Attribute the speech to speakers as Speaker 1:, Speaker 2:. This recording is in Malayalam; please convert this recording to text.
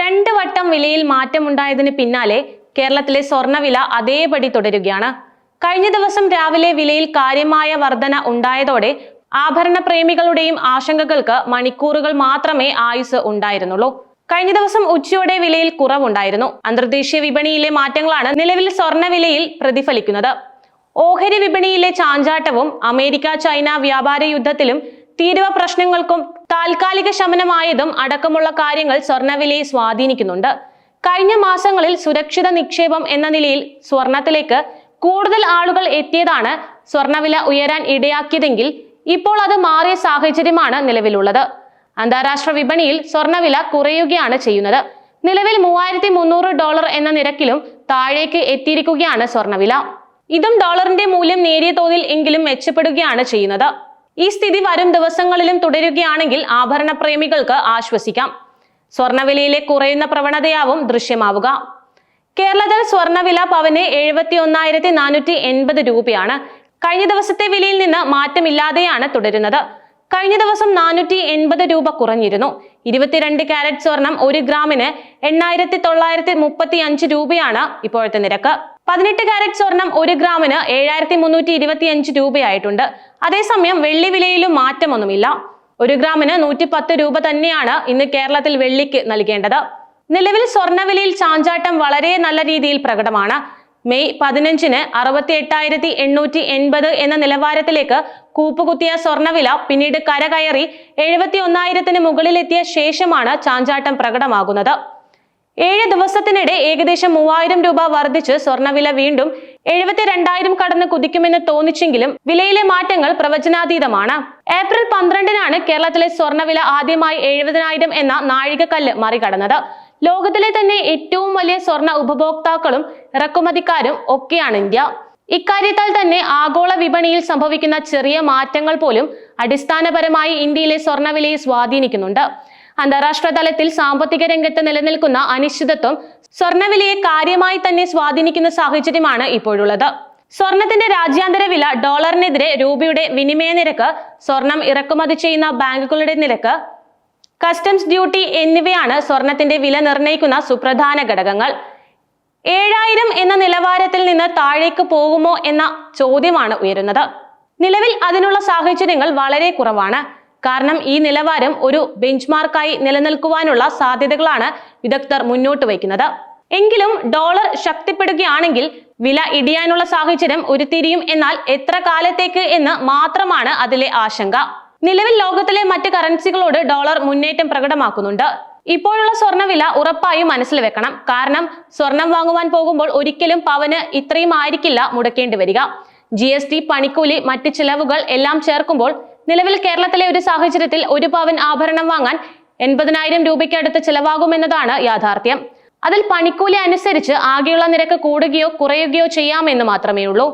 Speaker 1: രണ്ട് വട്ടം വിലയിൽ മാറ്റമുണ്ടായതിന് പിന്നാലെ കേരളത്തിലെ സ്വർണവില അതേപടി തുടരുകയാണ്. കഴിഞ്ഞ ദിവസം രാവിലെ വിലയിൽ കാര്യമായ വർധന ഉണ്ടായതോടെ ആഭരണ പ്രേമികളുടെയും ആശങ്കകൾക്ക് മണിക്കൂറുകൾ മാത്രമേ ആയുസ് ഉണ്ടായിരുന്നുള്ളൂ. കഴിഞ്ഞ ദിവസം ഉച്ചയോടെ വിലയിൽ കുറവുണ്ടായിരുന്നു. അന്തർദേശീയ വിപണിയിലെ മാറ്റങ്ങളാണ് നിലവിൽ സ്വർണവിലയിൽ പ്രതിഫലിക്കുന്നത്. ഓഹരി വിപണിയിലെ ചാഞ്ചാട്ടവും അമേരിക്ക ചൈന വ്യാപാര യുദ്ധത്തിലും തീരുവ പ്രശ്നങ്ങൾക്കും താൽക്കാലിക ശമനമായതും അടക്കമുള്ള കാര്യങ്ങൾ സ്വർണവിലയെ സ്വാധീനിക്കുന്നുണ്ട്. കഴിഞ്ഞ മാസങ്ങളിൽ സുരക്ഷിത നിക്ഷേപം എന്ന നിലയിൽ സ്വർണത്തിലേക്ക് കൂടുതൽ ആളുകൾ എത്തിയതാണ് സ്വർണവില ഉയരാൻ ഇടയാക്കിയതെങ്കിൽ ഇപ്പോൾ അത് മാറിയ സാഹചര്യമാണ് നിലവിലുള്ളത്. അന്താരാഷ്ട്ര വിപണിയിൽ സ്വർണവില കുറയുകയാണ് ചെയ്യുന്നത്. നിലവിൽ മൂവായിരത്തി മുന്നൂറ് ഡോളർ എന്ന നിരക്കിലും താഴേക്ക് എത്തിയിരിക്കുകയാണ് സ്വർണവില. ഇതും ഡോളറിന്റെ മൂല്യം നേരിയ തോതിൽ എങ്കിലും മെച്ചപ്പെടുകയാണ് ചെയ്യുന്നത്. ഈ സ്ഥിതി വരും ദിവസങ്ങളിലും തുടരുകയാണെങ്കിൽ ആഭരണ പ്രേമികൾക്ക് ആശ്വസിക്കാം. സ്വർണവിലയിലെ കുറയുന്ന പ്രവണതയാവും ദൃശ്യമാവുക. കേരളത്തിൽ സ്വർണവില പവന് എഴുപത്തി ഒന്നായിരത്തി നാനൂറ്റി എൺപത് രൂപയാണ്. കഴിഞ്ഞ ദിവസത്തെ വിലയിൽ നിന്ന് മാറ്റമില്ലാതെയാണ് തുടരുന്നത്. കഴിഞ്ഞ ദിവസം നാനൂറ്റി എൺപത് രൂപ കുറഞ്ഞിരുന്നു. ഇരുപത്തിരണ്ട് കാരറ്റ് സ്വർണം ഒരു ഗ്രാമിന് എണ്ണായിരത്തി തൊള്ളായിരത്തി മുപ്പത്തി അഞ്ച് രൂപയാണ് ഇപ്പോഴത്തെ നിരക്ക്. പതിനെട്ട് കാരറ്റ് സ്വർണം ഒരു ഗ്രാമിന് ഏഴായിരത്തി മുന്നൂറ്റി ഇരുപത്തി അഞ്ച് രൂപയായിട്ടുണ്ട്. അതേസമയം വെള്ളി വിലയിലും മാറ്റമൊന്നുമില്ല. ഒരു ഗ്രാമിന് നൂറ്റി പത്ത് രൂപ തന്നെയാണ് ഇന്ന് കേരളത്തിൽ വെള്ളിക്ക് നൽകേണ്ടത്. നിലവിൽ സ്വർണവിലയിൽ ചാഞ്ചാട്ടം വളരെ നല്ല രീതിയിൽ പ്രകടമാണ്. മെയ് പതിനഞ്ചിന് അറുപത്തി എട്ടായിരത്തി എണ്ണൂറ്റി എൺപത് എന്ന നിലവാരത്തിലേക്ക് കൂപ്പുകുത്തിയ സ്വർണവില പിന്നീട് കരകയറി എഴുപത്തി ഒന്നായിരത്തിന് മുകളിലെത്തിയ ശേഷമാണ് ചാഞ്ചാട്ടം പ്രകടമാകുന്നത്. ഏഴ് ദിവസത്തിനിടെ ഏകദേശം മൂവായിരം രൂപ വർദ്ധിച്ച് സ്വർണവില വീണ്ടും എഴുപത്തി രണ്ടായിരം കടന്ന് കുതിക്കുമെന്ന് തോന്നിച്ചെങ്കിലും വിലയിലെ മാറ്റങ്ങൾ പ്രവചനാതീതമാണ്. ഏപ്രിൽ പന്ത്രണ്ടിനാണ് കേരളത്തിലെ സ്വർണവില ആദ്യമായി എഴുപതിനായിരം എന്ന നാഴികക്കല്ല് മറികടന്നത്. ലോകത്തിലെ തന്നെ ഏറ്റവും വലിയ സ്വർണ ഉപഭോക്താക്കളും ഇറക്കുമതിക്കാരും ഒക്കെയാണ് ഇന്ത്യ. ഇക്കാര്യത്താൽ തന്നെ ആഗോള വിപണിയിൽ സംഭവിക്കുന്ന ചെറിയ മാറ്റങ്ങൾ പോലും അടിസ്ഥാനപരമായി ഇന്ത്യയിലെ സ്വർണവിലയെ സ്വാധീനിക്കുന്നുണ്ട്. അന്താരാഷ്ട്ര തലത്തിൽ സാമ്പത്തിക രംഗത്ത് നിലനിൽക്കുന്ന അനിശ്ചിതത്വം സ്വർണവിലയെ കാര്യമായി തന്നെ സ്വാധീനിക്കുന്ന സാഹചര്യമാണ് ഇപ്പോഴുള്ളത്. സ്വർണത്തിന്റെ രാജ്യാന്തര വില ഡോളറിനെതിരെ രൂപയുടെ വിനിമയ നിരക്ക് സ്വർണം ഇറക്കുമതി ചെയ്യുന്ന ബാങ്കുകളുടെ നിരക്ക് കസ്റ്റംസ് ഡ്യൂട്ടി എന്നിവയാണ് സ്വർണത്തിന്റെ വില നിർണയിക്കുന്ന സുപ്രധാന ഘടകങ്ങൾ. ഏഴായിരം എന്ന നിലവാരത്തിൽ നിന്ന് താഴേക്ക് പോകുമോ എന്ന ചോദ്യമാണ് ഉയരുന്നത്. നിലവിൽ അതിനുള്ള സാഹചര്യങ്ങൾ വളരെ കുറവാണ്. കാരണം ഈ നിലവാരം ഒരു ബെഞ്ച്മാർക്കായി നിലനിൽക്കുവാനുള്ള സാധ്യതകളാണ് വിദഗ്ധർ മുന്നോട്ട് വയ്ക്കുന്നത്. എങ്കിലും ഡോളർ ശക്തിപ്പെടുകയാണെങ്കിൽ വില ഇടിയാനുള്ള സാഹചര്യം ഉരുത്തിരിയും എന്നാൽ എത്ര കാലത്തേക്ക് എന്ന് മാത്രമാണ് അതിലെ ആശങ്ക. നിലവിൽ ലോകത്തിലെ മറ്റ് കറൻസികളോട് ഡോളർ മുന്നേറ്റം പ്രകടമാക്കുന്നുണ്ട്. ഇപ്പോഴുള്ള സ്വർണവില ഉറപ്പായും മനസ്സിൽ വെക്കണം. കാരണം സ്വർണം വാങ്ങുവാൻ പോകുമ്പോൾ ഒരിക്കലും പവന് ഇത്രയും ആയിരിക്കില്ല മുടക്കേണ്ടി വരിക. ജി എസ് ടി പണിക്കൂലി മറ്റ് ചിലവുകൾ എല്ലാം ചേർക്കുമ്പോൾ നിലവിൽ കേരളത്തിലെ ഒരു സാഹചര്യത്തിൽ ഒരു പവൻ ആഭരണം വാങ്ങാൻ എൺപതിനായിരം രൂപയ്ക്കടുത്ത് ചിലവാകുമെന്നതാണ് യാഥാർത്ഥ്യം. അതിൽ പണിക്കൂലി അനുസരിച്ച് ആകെയുള്ള നിരക്ക് കൂടുകയോ കുറയുകയോ ചെയ്യാമെന്ന് മാത്രമേ ഉള്ളൂ